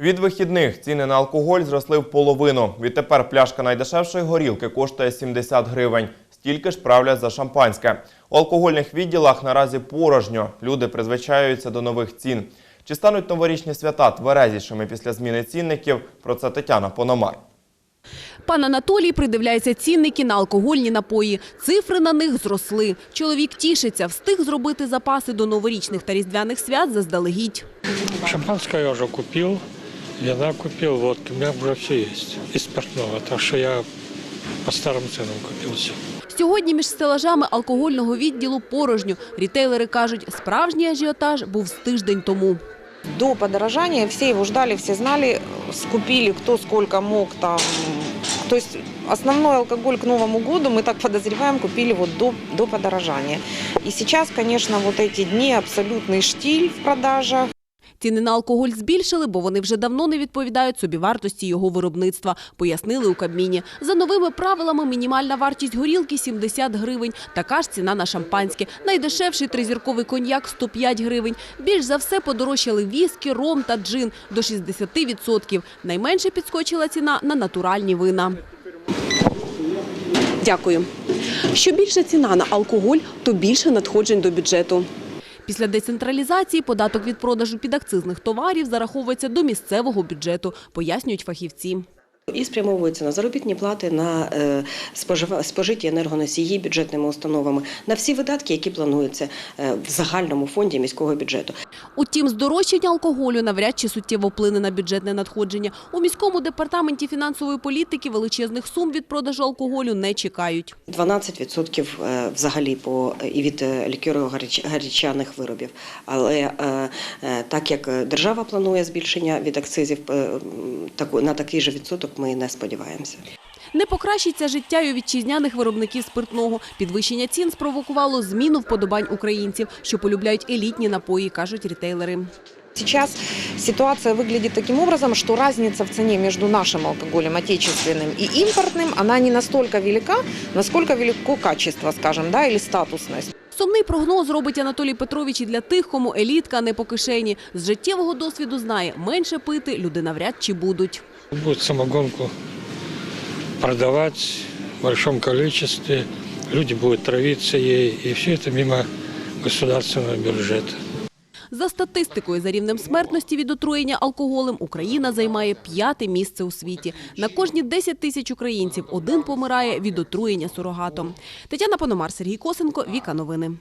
Від вихідних ціни на алкоголь зросли в половину. Відтепер пляшка найдешевшої горілки коштує 70 гривень. Стільки ж правлять за шампанське. У алкогольних відділах наразі порожньо. Люди призвичаюються до нових цін. Чи стануть новорічні свята тверезішими після зміни цінників? Про це Тетяна Пономар. Пан Анатолій придивляється цінники на алкогольні напої. Цифри на них зросли. Чоловік тішиться, встиг зробити запаси до новорічних та різдвяних свят заздалегідь. Шампанское я уже купил, вина купил, водки. У меня уже все есть. И спиртного. Так что я по старым ценам купил все. Сьогодні між стелажами алкогольного відділу порожньо. Рітейлери кажуть, справжній ажіотаж був з тиждень тому. До подорожания все его ждали, все знали, скупили кто сколько мог там. То есть основной алкоголь к Новому году, мы так подозреваем, купили вот до, до подорожания. И сейчас, конечно, вот эти дни абсолютный штиль в продажах. Ціни на алкоголь збільшили, бо вони вже давно не відповідають собівартості його виробництва, пояснили у Кабміні. За новими правилами мінімальна вартість горілки – 70 гривень. Така ж ціна на шампанське. Найдешевший тризірковий коньяк – 105 гривень. Більш за все подорожчали віскі, ром та джин – до 60%. Найменше підскочила ціна на натуральні вина. Дякую. Що більша ціна на алкоголь, то більше надходжень до бюджету. Після децентралізації податок від продажу підакцизних товарів зараховується до місцевого бюджету, пояснюють фахівці. І спрямовується на заробітні плати, на е, спожиті енергоносії бюджетними установами, на всі видатки, які плануються е, в загальному фонді міського бюджету. Утім, здорожчання алкоголю навряд чи суттєво вплине на бюджетне надходження. У міському департаменті фінансової політики величезних сум від продажу алкоголю не чекають. 12% е, взагалі по і від е, лікеро-гарячаних виробів. Але так як держава планує збільшення від акцизів на такий же відсоток, ми не сподіваємося. Не покращиться життя й у вітчизняних виробників спиртного. Підвищення цін спровокувало зміну вподобань українців, що полюбляють елітні напої, кажуть рітейлери. Сейчас ситуация выглядит таким образом, что разница в цене между нашим алкоголем, отечественным и импортным, она не настолько велика, насколько велико качество, скажем, да, или статусность. Сумний прогноз робить Анатолій Петрович і для тих, кому елітка не по кишені. З життєвого досвіду знає, менше пити люди навряд чи будуть. Будет самогонку продавать в большом количестве. Люди будут травиться ей. И все это мимо государственного бюджета. За статистикою, за рівнем смертності від отруєння алкоголем Україна займає п'яте місце у світі. На кожні 10 тисяч українців один помирає від отруєння сурогатом. Тетяна Пономар, Сергій Косенко, Віка Новини.